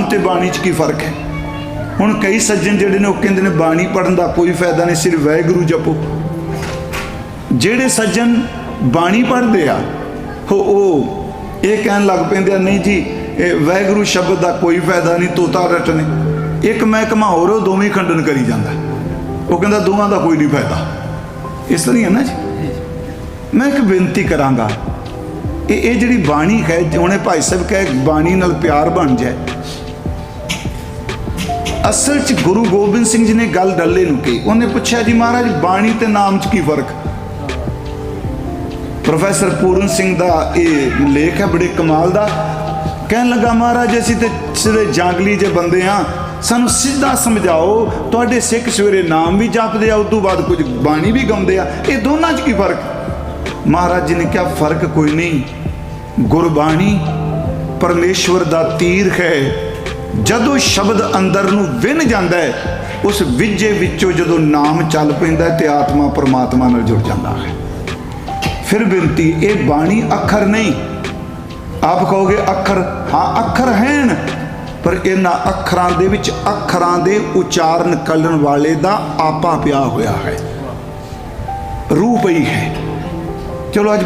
ਨਾਮ ਤੇ ਬਾਣੀ 'ਚ ਕੀ ਫ਼ਰਕ ਹੈ? ਹੁਣ ਕਈ ਸੱਜਣ ਜਿਹੜੇ ਨੇ ਉਹ ਕਹਿੰਦੇ ਨੇ ਬਾਣੀ ਪੜਨ ਦਾ ਕੋਈ ਫਾਇਦਾ ਨਹੀਂ, ਸਿਰਫ ਵਾਹਿਗੁਰੂ ਜਪੋ। ਜਿਹੜੇ ਸੱਜਣ ਬਾਣੀ ਪੜ੍ਹਦੇ ਆ ਉਹ ਉਹ ਇਹ ਕਹਿਣ ਲੱਗ ਪੈਂਦੇ ਆ, ਨਹੀਂ ਜੀ, ਇਹ ਵਾਹਿਗੁਰੂ ਸ਼ਬਦ ਦਾ ਕੋਈ ਫਾਇਦਾ ਨਹੀਂ, ਤੋਤਾ ਰਟਨੇ ਇੱਕ ਮਹਿਕਮਾ ਹੋਰ, ਉਹ ਦੋਵੇਂ ਖੰਡਨ ਕਰੀ ਜਾਂਦਾ। ਉਹ ਕਹਿੰਦਾ ਦੋਵਾਂ ਦਾ ਕੋਈ ਨਹੀਂ ਫਾਇਦਾ। ਇਸ ਤਰ੍ਹਾਂ ਹੀ ਹੈ ਨਾ ਜੀ? ਮੈਂ ਇੱਕ ਬੇਨਤੀ ਕਰਾਂਗਾ, ਇਹ ਇਹ ਜਿਹੜੀ ਬਾਣੀ ਹੈ, ਉਹਨੇ ਭਾਈ ਸਾਹਿਬ ਕਹੇ ਬਾਣੀ ਨਾਲ ਪਿਆਰ ਬਣ ਜਾਏ। ਅਸਲ 'ਚ ਗੁਰੂ ਗੋਬਿੰਦ ਸਿੰਘ ਜੀ ਨੇ ਗੱਲ ਡੱਲੇ ਨੂੰ ਕਹੀ। ਉਹਨੇ ਪੁੱਛਿਆ, ਜੀ ਮਹਾਰਾਜ, ਬਾਣੀ ਤੇ ਨਾਮ 'ਚ ਕੀ ਫ਼ਰਕ? ਪ੍ਰੋਫੈਸਰ ਪੂਰਨ ਸਿੰਘ ਦਾ ਇਹ ਲੇਖ ਹੈ, ਬੜੇ ਕਮਾਲ ਦਾ। ਕਹਿਣ ਲੱਗਾ, ਮਹਾਰਾਜ, ਅਸੀਂ ਤੇ ਸਿਰੇ ਜਾਂਗਲੀ ਜੇ ਬੰਦੇ ਆ। ਸਾਨੂੰ ਸਿੱਧਾ ਸਮਝਾਓ, ਤੁਹਾਡੇ ਸਿੱਖ ਸਵੇਰੇ ਨਾਮ ਵੀ ਜਪਦੇ ਆ ਉਸ ਤੋਂ ਬਾਅਦ ਕੁਝ ਬਾਣੀ ਵੀ ਗਾਉਂਦੇ ਆ। ਇਹ ਦੋਨਾਂ 'ਚ ਕੀ ਫ਼ਰਕ? ਮਹਾਰਾਜ ਜੀ ਨੇ ਕਿਹਾ, ਫ਼ਰਕ ਕੋਈ ਨਹੀਂ। ਗੁਰਬਾਣੀ ਪਰਮੇਸ਼ਵਰ ਦਾ ਤੀਰ ਹੈ। ਜਦੋਂ ਸ਼ਬਦ ਅੰਦਰ ਨੂੰ ਵਿੰਨ ਜਾਂਦਾ ਹੈ, ਉਸ ਵਿਜੇ ਵਿੱਚੋਂ ਜਦੋਂ ਨਾਮ ਚੱਲ ਪੈਂਦਾ ਤੇ ਆਤਮਾ ਪਰਮਾਤਮਾ ਨਾਲ ਜੁੜ ਜਾਂਦਾ ਹੈ। ਫਿਰ ਬੇਨਤੀ ਇਹ ਬਾਣੀ ਅੱਖਰ ਨਹੀਂ। ਆਪ ਕਹੋਗੇ ਅੱਖਰ, ਹਾਂ, ਅੱਖਰ ਹਨ, ਪਰ ਇਹਨਾਂ ਅੱਖਰਾਂ ਦੇ ਵਿੱਚ ਅੱਖਰਾਂ ਦੇ ਉਚਾਰਨ ਕਰਨ ਵਾਲੇ ਦਾ ਆਪਾ ਪਿਆ ਹੋਇਆ ਹੈ। ਰੂਹ ਪਈ ਹੈ। ਚਲੋ ਅੱਜ